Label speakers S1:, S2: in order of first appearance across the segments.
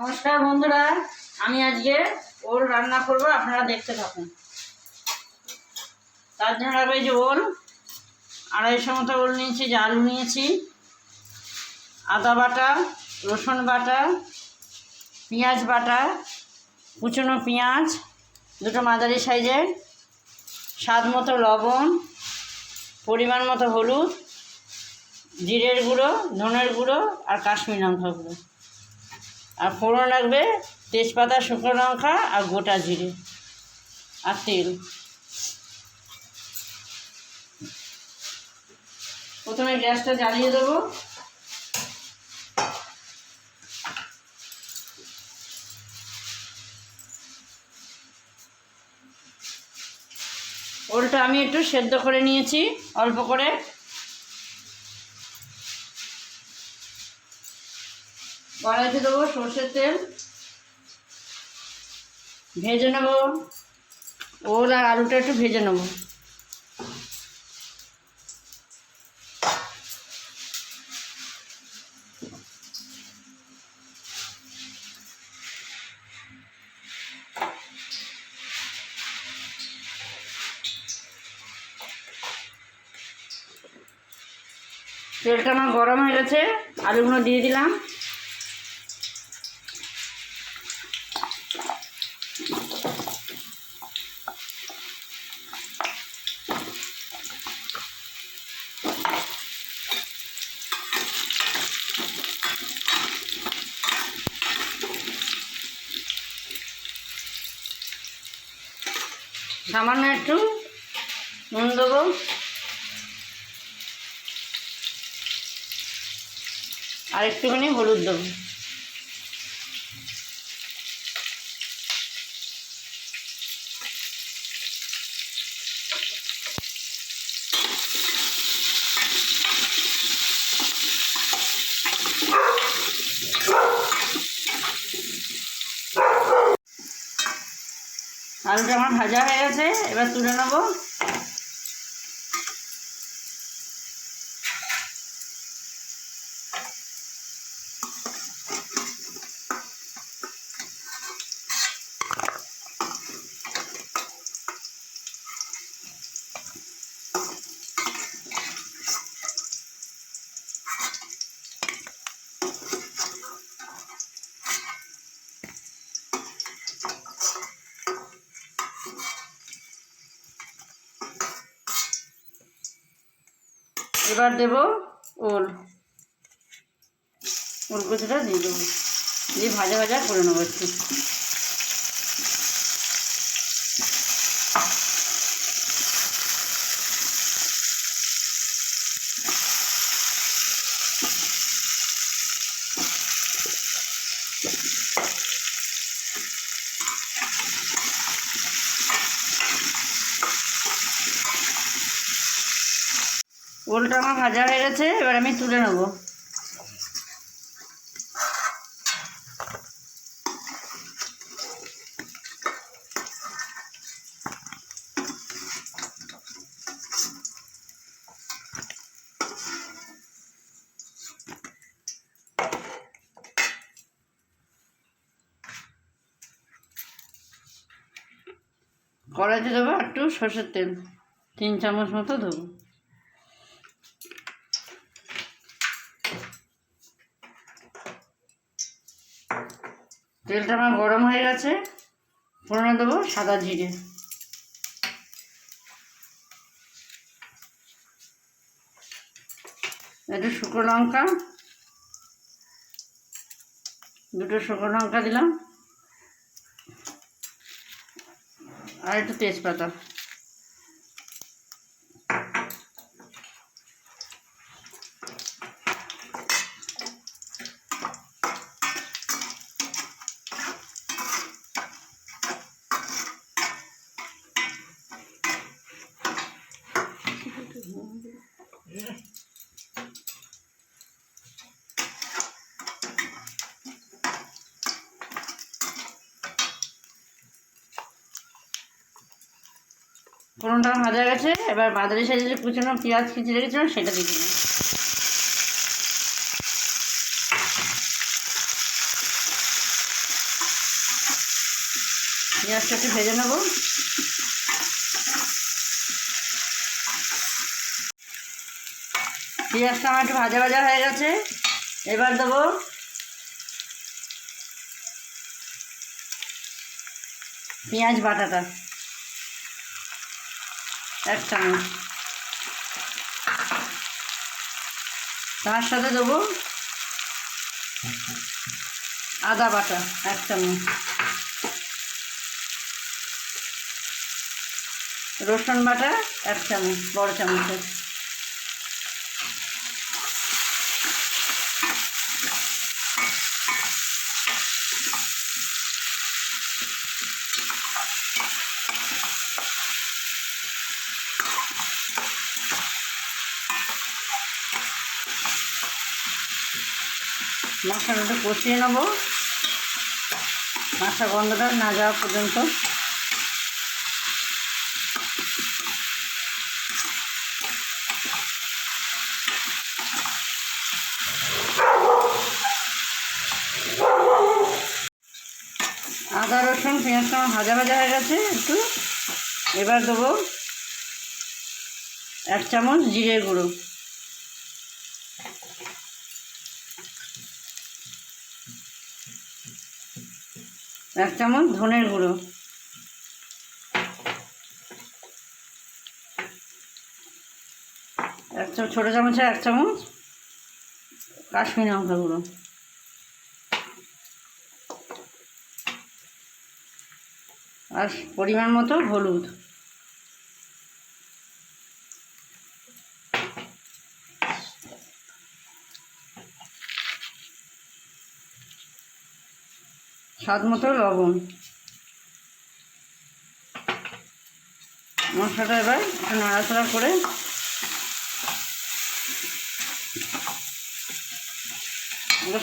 S1: নমস্কার বন্ধুরা, আমি আজকে ওল রান্না করব, আপনারা দেখতে থাকুন। তার জন্য এই যে ওল, আড়াইশো মতো ওল নিয়েছি, যে আলু নিয়েছি, আদা বাটা, রসুন বাটা, পেঁয়াজ বাটা, কুচনো পেঁয়াজ, দুটো মাঝারি সাইজের, স্বাদ মতো লবণ, পরিমাণ মতো হলুদ, জিরের গুঁড়ো, ধনের গুঁড়ো আর কাশ্মীর লঙ্কা গুঁড়ো। আর ফোড়ন লাগবে তেজপাতা, শুকনো লঙ্কা আর গোটা জিরে আর তেল। প্রথমে গ্যাসটা জ্বালিয়ে দেবো। ওলটা আমি একটু সেদ্ধ করে নিয়েছি, অল্প করে। কড়াইতে দেবো সর্ষের তেল। ভেজে নেব। ওল আর আলুটা একটু ভেজে নেব। তেলটা আমার গরম হয়ে গেছে। আলুগুলো দিয়ে দিলাম। সামান্য একটু নুন দেবো। আর একটুখানি হলুদ দেবো। আলুটা আমার ভাজা হয়ে গেছে এবার তুলে নেব। এবার দেব ওল। ওল কুচিটা দিয়ে দেবো। দিয়ে ভাজা ভাজা করে নেব একটু। ওলটা আমার ভাজা হয়ে গেছে, এবার আমি তুলে নেব। কড়াইতে দেবো একটু সর্ষের তেল, তিন চামচ মতো দেবো। তেলটা আমার গরম হয়ে গেছে। ফোড়নে দেবো সাদা জিরে। একটু শুকনো লঙ্কা। দুটো শুকনো লঙ্কা দিলাম। আর একটু তেজপাতা। ফোড়নটা ভাজা গেছে, এবার বাদারি সাইজে কুচানো পেঁয়াজ খিচে রেখেছিলাম, সেটা দিয়ে দিলাম। পেঁয়াজটা একটু ভেজে নেব। পেঁয়াজটা আমার একটু ভাজা ভাজা হয়ে গেছে, এবার দেবো পেঁয়াজ বাটাটা। এক চামচ তার সাথে দেবো আদা বাটা, এক চামচ। রসুন বাটা, এক চামচ, বড় চামচের। মশলাটা কষিয়ে নেব। মাছটা গন্ধটা না যাওয়া পর্যন্ত। আদা, রসুন পেঁয়াজটা ভাজা ভাজা হয়ে গেছে একটু। এবার দেবো এক চামচ জিরে গুঁড়ো। এক চামচ ধনের গুঁড়ো। এক চামচ ছোটো চামচে এক চামচ কাশ্মীর লঙ্কা গুঁড়ো। আর পরিমাণ মতো হলুদ। স্বাদ মতো লবণ। মশলাটা এবার একটু নাড়াচাড়া করে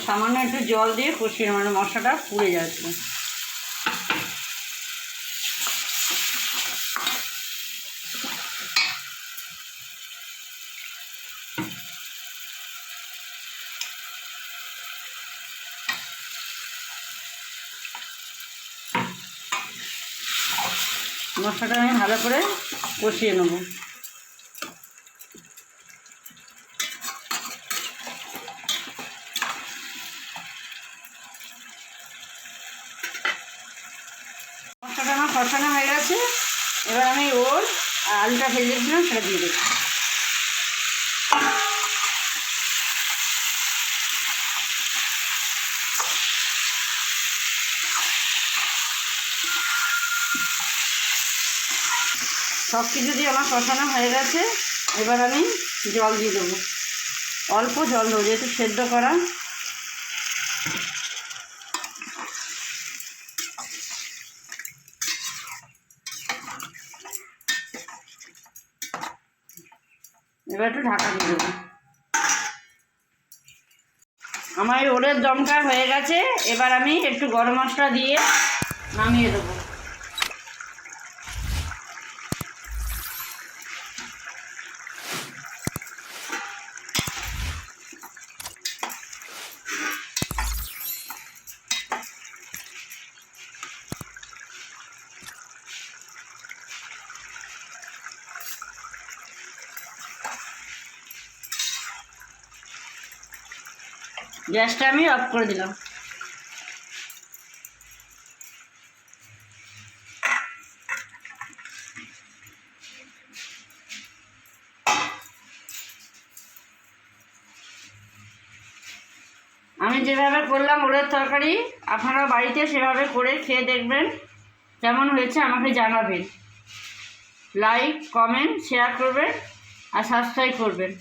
S1: সামান্য একটু জল দিয়ে কষিয়ে মানে মশলাটা পুড়ে যাচ্ছে। মশলাটা আমি ভালো করে কষিয়ে নেব। মশলাটা আমার কষানো হয়ে গেছে। এবার আমি ওর আলুটা ফেলে দিয়েছিলাম, সেটা দিয়ে দেবো। সব কিছু দিয়ে আমার কষানো হয়ে গেছে। এবার আমি জল দিয়ে দেবো। অল্প জল দেবো, যেহেতু সেদ্ধ করা। এবার একটু ঢাকা দিয়ে দেবো। আমার ওলের দমটা হয়ে গেছে। এবার আমি একটু গরম মশলা দিয়ে নামিয়ে দেবো। গ্যাসটা আমি অফ করে দিলাম। আমি যেভাবে করলাম ওলের তরকারি, আপনারা বাড়িতে সেভাবে করে খেয়ে দেখবেন কেমন হয়েছে আমাকে জানাবেন। লাইক কমেন্ট শেয়ার করবেন আর সাবস্ক্রাইব করবেন।